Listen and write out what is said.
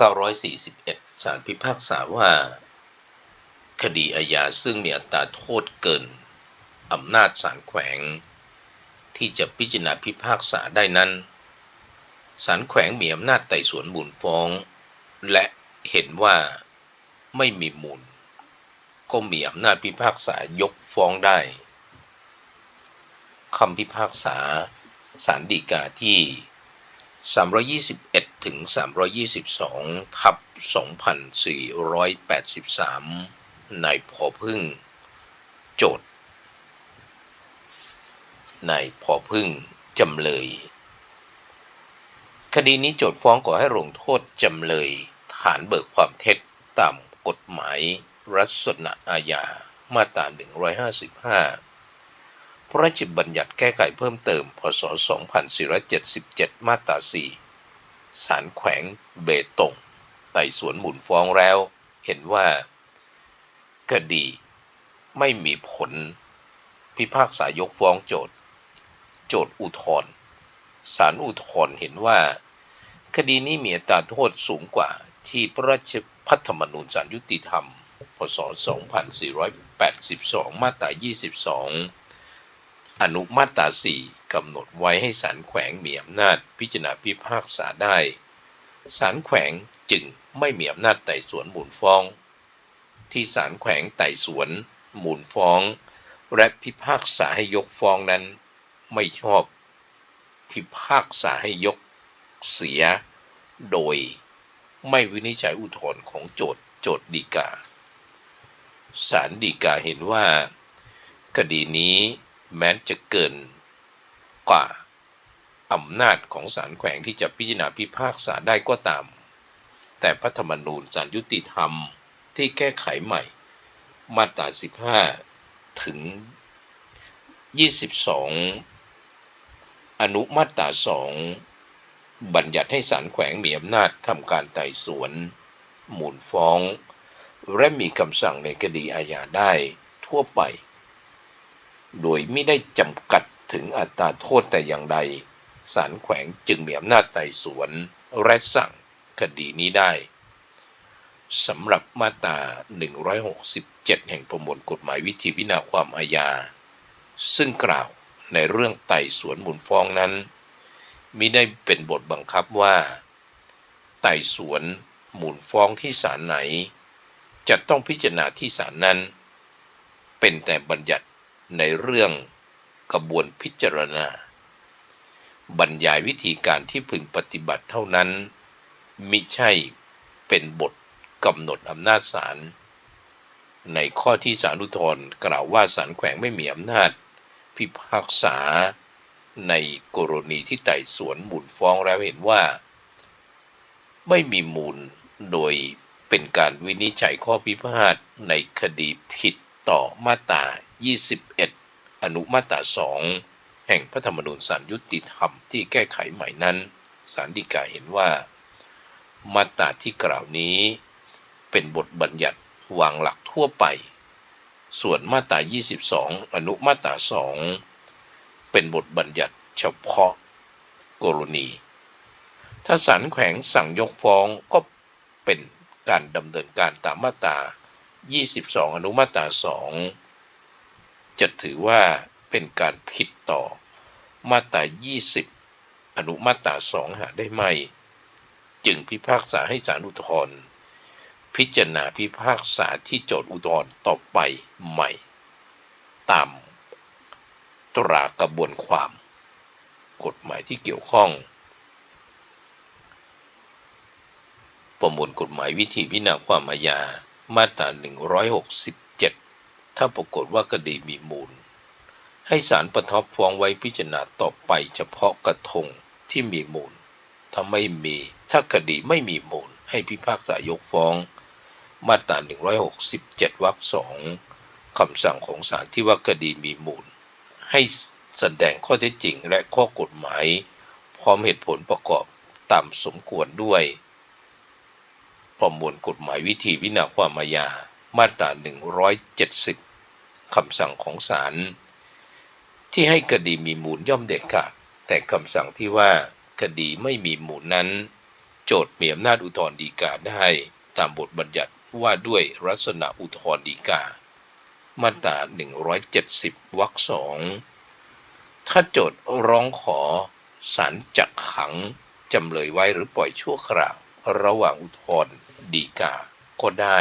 941 ศาลพิพากษาว่า คดีอาญาซึ่งมีอัตราโทษเกิน อำนาจศาลแขวง ที่จะพิจารณาพิพากษาได้นั้นศาลแขวงมีอำนาจไต่สวนมูลฟ้อง และเห็นว่าไม่มีมูล ก็มีอำนาจพิพากษายกฟ้องได้คำพิพากษาศาลฎีกาที่ 321 ถึง 322 ทับ 2483 ในพอพึ่ง โจทย์ ในพอพึ่ง จำเลย คดีนี้โจทย์ฟ้องขอให้ลงโทษ จำเลย ฐานเบิกความเท็จตามกฎหมาย รัศนอาญา มาตรา 155พระราชบัญญัติแก้ไขเพิ่มเติม พศ 2477 มาตรา 4 ศาลแขวงเบตงไต่สวนหมุนฟ้องแล้ว เห็นว่า คดีไม่มีผล พิพากษายกฟ้องโจทย์ โจทย์อุทธรณ์ศาลอุทธรณ์เห็นว่า คดีนี้มีอัตราโทษสูงกว่าที่พระราชพัฒธรรมนูญศาลยุติธรรม พศ 2482 มาตรา 22 อนุมาตรา4กำหนดไว้ให้ศาลแขวงมีอำนาจพิจารณาพิพากษาได้ศาลแขวงจึงไม่มีอำนาจไต่สวนมูลฟ้อง ที่ศาลแขวงไต่สวนมูลฟ้อง และพิพากษาให้ยกฟ้องนั้น ไม่ชอบ พิพากษาให้ยกเสีย โดยไม่วินิจฉัยอุทธรณ์ของโจทย์โจทย์ดีกาศาลฎีกาเห็นว่า คดีนี้ แม้จะเกินกว่าอำนาจของศาลแขวงที่จะพิจารณาพิพากษาได้ก็ตาม แต่พระธรรมนูญศาลยุติธรรมที่แก้ไขใหม่ มาตรา 15 ถึง 22 อนุมาตรา 2 บัญญัติให้ศาลแขวงมีอำนาจทำการไต่สวน หมูลฟ้อง และมีคำสั่งในคดีอาญาได้ทั่วไป โดยไม่ได้จำกัดถึงอัตราโทษแต่อย่างใดศาลแขวงจึงมีอำนาจไต่สวน และสั่งคดีนี้ได้สำหรับมาตรา 167 แห่งประมวลกฎหมายวิธีพิจารณาความอาญา ซึ่งกล่าวในเรื่องไต่สวนมูลฟ้องนั้นมิได้เป็นบทบังคับว่า ไต่สวนมูลฟ้องที่ศาลไหน จะต้องพิจารณาที่ศาลนั้น เป็นแต่บัญญัติ ในเรื่องกระบวนพิจารณา บรรยายวิธีการที่พึงปฏิบัติเท่านั้น มิใช่เป็นบทกำหนดอำนาจศาลในข้อที่ศาลอุทธรกล่าวว่าศาลแขวงไม่มีอำนาจ พิพากษาในกรณีที่ไต่สวนมูลฟ้องแล้วเห็นว่า ไม่มีมูลโดยเป็นการวินิจฉัยข้อพิพาทในคดีผิดต่อมาตรา 21 อนุมาตรา2แห่งพระธรรมนูญศาลยุติธรรมที่แก้ไขใหม่นั้นศาลฎีกาเห็นว่า มาตราที่กล่าวนี้ เป็นบทบัญญัติวางหลักทั่วไป ส่วนมาตรา 22 อนุมาตรา2เป็นบทบัญญัติเฉพาะกรณี ถ้าศาลแขวงสั่งยกฟ้องก็เป็นการดำเนินการตามมาตรา 22 อนุมาตรา 2 จะถือว่าเป็นการผิดต่อมาตรา 20 อนุมาตรา 2 หาได้ไหมจึงพิพากษาให้ศาลอุทธรณ์พิจารณาพิพากษาที่โจทย์อุทธรณ์ต่อไปใหม่ ตามตรากระบวนความ กฎหมายที่เกี่ยวข้อง ประมวลกฎหมายวิธีพิจารณาความอาญามาตรา 167 ถ้าปรากฏว่าคดีมีมูล ให้ศาลประทับฟ้องไว้พิจารณาต่อไปเฉพาะกระทงที่มีมูล ถ้าไม่มี ถ้าคดีไม่มีมูล ให้พิพากษายกฟ้อง มาตรา 167 วรรคสองคำสั่งของศาลที่ว่าคดีมีมูล ให้แสดงข้อเท็จจริงและข้อกฎหมาย พร้อมเหตุผลประกอบตามสมควรด้วย ประมวลกฎหมายวิธีวินาความอาญา มาตรา 170 คำสั่งของศาลที่ให้คดีมีมูลย่อมเด็ดขาดแต่คำสั่งที่ว่าคดีไม่มีมูลนั้น โจทย์มีอำนาจอุทธรณ์ฎีกาได้ตามบทบัญญัติว่าด้วยลักษณะอุทธรณ์ฎีกา มาตรา 170 วรรคสองถ้าโจทย์ร้องขอศาลจักขังจำเลยไว้หรือปล่อยชั่วคราวระหว่างอุทธรณ์ฎีกาก็ได้